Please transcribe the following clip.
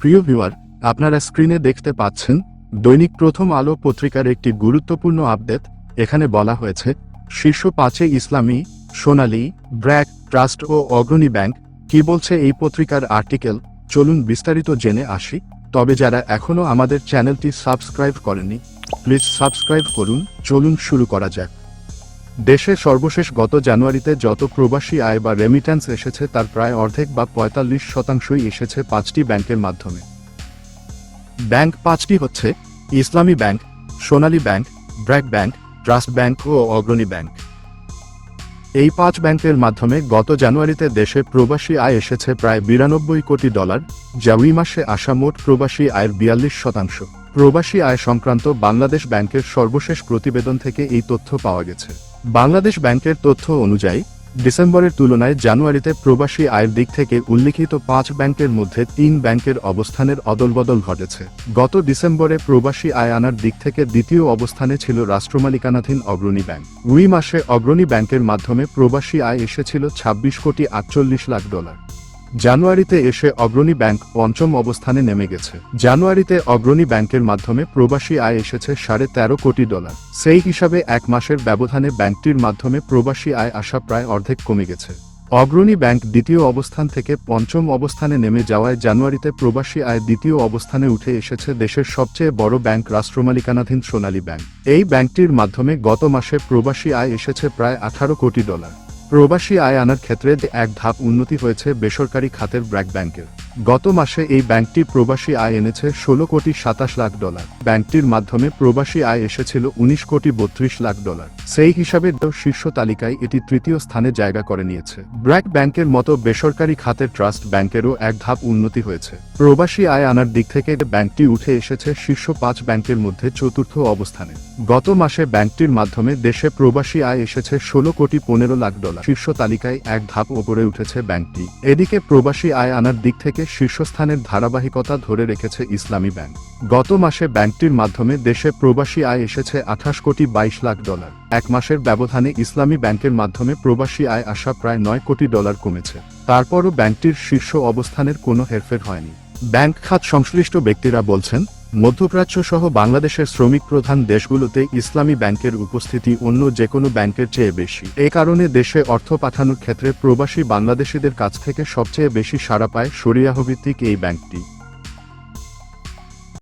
প্রিয় ভিউয়ার, আপনারা স্ক্রিনে দেখতে পাচ্ছেন, দৈনিক প্রথম আলো পত্রিকার একটি গুরুত্বপূর্ণ আপডেট, এখানে বলা হয়েছে, শীর্ষ পাঁচে ইসলামী, সোনালী, ব্র্যাক, ট্রাস্ট ও অগ্রণী ব্যাংক, কি বলছে এই পত্রিকার আর্টিকেল, চলুন বিস্তারিত জেনে আসি, তবে যারা এখনও আমাদের চ্যানেলটি সাবস্ক্রাইব করেনি প্লিজ সাবস্ক্রাইব করুন, চলুন শুরু করা যাক। দেশে সর্বশেষ গত জানুয়ারিতে যত প্রবাসী আয় বা রেমিট্যান্স এসেছে তার প্রায় অর্ধেক বা পঁয়তাল্লিশ শতাংশই এসেছে পাঁচটি ব্যাংকের মাধ্যমে। ব্যাংক পাঁচটি হচ্ছে Islami bank, Sonali bank, BRAC bank, trust bank ও অগ্রণী ব্যাংক। এই পাঁচ ব্যাংকের মাধ্যমে গত জানুয়ারিতে দেশে প্রবাসী আয় এসেছে প্রায় বিরানব্বই কোটি ডলার, যা ওই মাসে আসা মোট প্রবাসী আয়ের বিয়াল্লিশ শতাংশ। প্রবাসী আয় সংক্রান্ত বাংলাদেশ ব্যাংকের সর্বশেষ প্রতিবেদন থেকে এই তথ্য পাওয়া গেছে। বাংলাদেশ ব্যাংকের তথ্য অনুযায়ী, ডিসেম্বরের তুলনায় জানুয়ারিতে প্রবাসী আয়ের দিক থেকে উল্লিখিত পাঁচ ব্যাংকের মধ্যে তিন ব্যাংকের অবস্থানের অদলবদল ঘটেছে। গত ডিসেম্বরে প্রবাসী আয় আনার দিক থেকে দ্বিতীয় অবস্থানে ছিল রাষ্ট্রমালিকানাধীন অগ্রণী ব্যাংক। উই মাসে অগ্রণী ব্যাংকের মাধ্যমে প্রবাসী আয় এসেছিল ছাব্বিশ কোটি আটচল্লিশ লাখ ডলার। জানুয়ারিতে এসে অগ্রণী ব্যাংক পঞ্চম অবস্থানে নেমে গেছে। জানুয়ারিতে অগ্রণী ব্যাংকের মাধ্যমে প্রবাসী আয় এসেছে সাড়ে তেরো কোটি ডলার। সেই হিসাবে এক মাসের ব্যবধানে ব্যাংকটির মাধ্যমে প্রবাসী আয় আসা প্রায় অর্ধেক কমে গেছে। অগ্রণী ব্যাংক দ্বিতীয় অবস্থান থেকে পঞ্চম অবস্থানে নেমে যাওয়ায় জানুয়ারিতে প্রবাসী আয় দ্বিতীয় অবস্থানে উঠে এসেছে দেশের সবচেয়ে বড় ব্যাংক রাষ্ট্রমালিকানাধীন সোনালী ব্যাংক। এই ব্যাংকটির মাধ্যমে গত মাসে প্রবাসী আয় এসেছে প্রায় আঠারো কোটি ডলার। প্রবাসী আয় আনার ক্ষেত্রে এক ধাপ উন্নতি হয়েছে বেসরকারি খাতের ব্র্যাক ব্যাংকের। গত মাসে এই ব্যাংকটি প্রবাসী আয় এনেছে ষোলো কোটি সাতাশ লাখ ডলার। ব্যাংকটির মাধ্যমে প্রবাসী আয় এসেছিল উনিশ কোটি বত্রিশ লাখ ডলার। সেই হিসাবে শীর্ষ তালিকায় এটি তৃতীয় স্থানে জায়গা করে নিয়েছে। ব্র্যাক ব্যাংকের মতো বেসরকারি খাতের ট্রাস্ট ব্যাংকেরও এক ধাপ উন্নতি হয়েছে। প্রবাসী আয় আনার দিক থেকে ব্যাংকটি উঠে এসেছে শীর্ষ পাঁচ ব্যাংকের মধ্যে চতুর্থ অবস্থানে। গত মাসে ব্যাংকটির মাধ্যমে দেশে প্রবাসী আয় এসেছে ষোলো কোটি পনেরো লাখ ডলার। শীর্ষ তালিকায় এক ধাপ ওপরে উঠেছে ব্যাংকটি। এদিকে প্রবাসী আয় আনার দিক থেকে শীর্ষস্থানের ধারাবাহিকতা ধরে রেখেছে ইসলামী ব্যাংক। গত মাসে ব্যাংকটির মাধ্যমে দেশে প্রবাসী আয় এসেছে আঠাশ কোটি বাইশ লাখ ডলার। এক মাসের ব্যবধানে ইসলামী ব্যাংকের মাধ্যমে প্রবাসী আয় আসা প্রায় নয় কোটি ডলার কমেছে। তারপরও ব্যাংকটির শীর্ষ অবস্থানের কোনো হেরফের হয়নি। ব্যাংক খাত সংশ্লিষ্ট ব্যক্তিরা বলছেন, মধ্যপ্রাচ্য সহ বাংলাদেশের শ্রমিক প্রধান দেশগুলোতে ইসলামী ব্যাংকের উপস্থিতি অন্য যে কোনো ব্যাংকের চেয়ে বেশি। এ কারণে দেশে অর্থ পাঠানোর ক্ষেত্রে প্রবাসী বাংলাদেশিদের কাছ থেকে সবচেয়ে বেশি সাড়া পায় সরিয়াহভিত্তিক এই ব্যাংকটি।